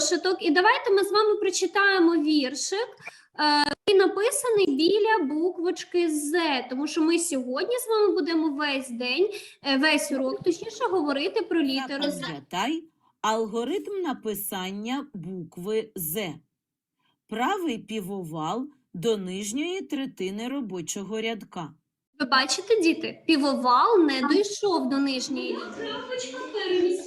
зошиток, і давайте ми з вами прочитаємо віршик, е, який написаний біля буквочки З, тому що ми сьогодні з вами будемо весь день, е, весь урок, точніше, говорити про літеру З. Запам'ятай алгоритм написання букви З. Правий півовал до нижньої третини робочого рядка. Ви бачите, діти, півовал не дійшов до нижньої літери.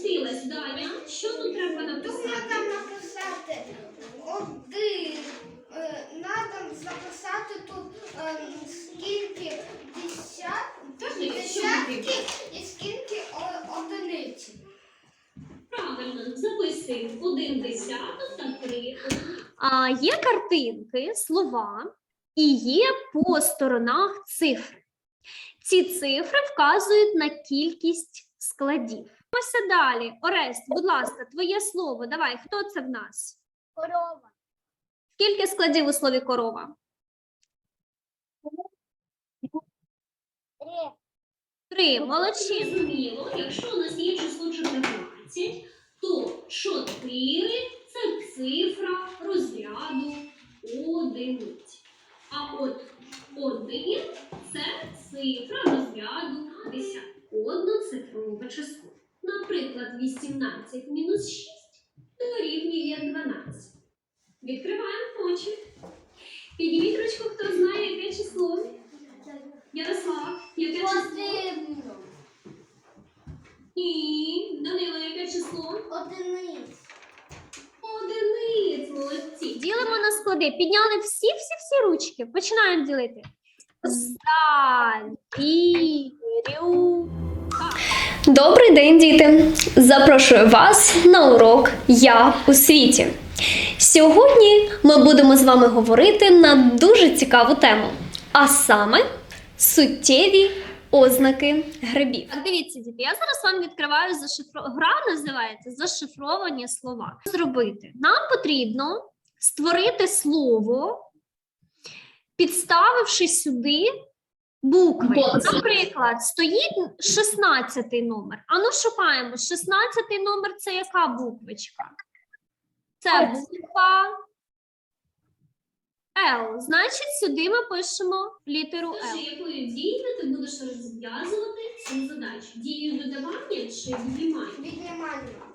Правильно, один десяток та три. А, є картинки, слова і є по сторонах цифри. Ці цифри вказують на кількість складів. Ось далі. Орест, будь ласка, твоє слово. Давай, хто це в нас? Корова. Скільки складів у слові корова? Три. Три. Зрозуміло, якщо у нас є число 14, то 4 – це цифра розряду одиниць. А от 1 – це цифра розряду десяток. Одноцифрове число. Наприклад, 18 мінус 6 дорівнює 12. Відкриваємо очі. Підніміть ручку, хто знає, яке число. Ярослав, яке число? Ні, Данило, яке число? Одиниць. Склади. Підняли всі-всі-всі ручки. Починаємо ділити. За, вірю. Добрий день, діти! Запрошую вас на урок Я у світі. Сьогодні ми будемо з вами говорити на дуже цікаву тему, а саме суттєві ознаки грибів. Так, дивіться, діти, я зараз вам відкриваю зашифро... Гра називається зашифровані слова. Зробити нам потрібно створити слово, підставивши сюди букви. Наприклад, стоїть 16 номер. А ну шукаємо. 16 номер це яка буквочка? Це буква Л. Значить, сюди ми пишемо літеру Скажи, Л. якою дією ти будеш розв'язувати цю задачу? Дією додавання чи віднімання? Віднімання.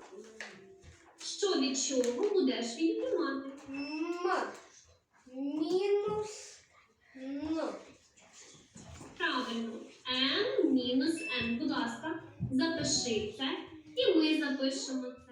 Що від чого будеш віднімати? М. Мінус. Н. Правильно. М мінус N. Будь ласка, запиши це. І ми запишемо це.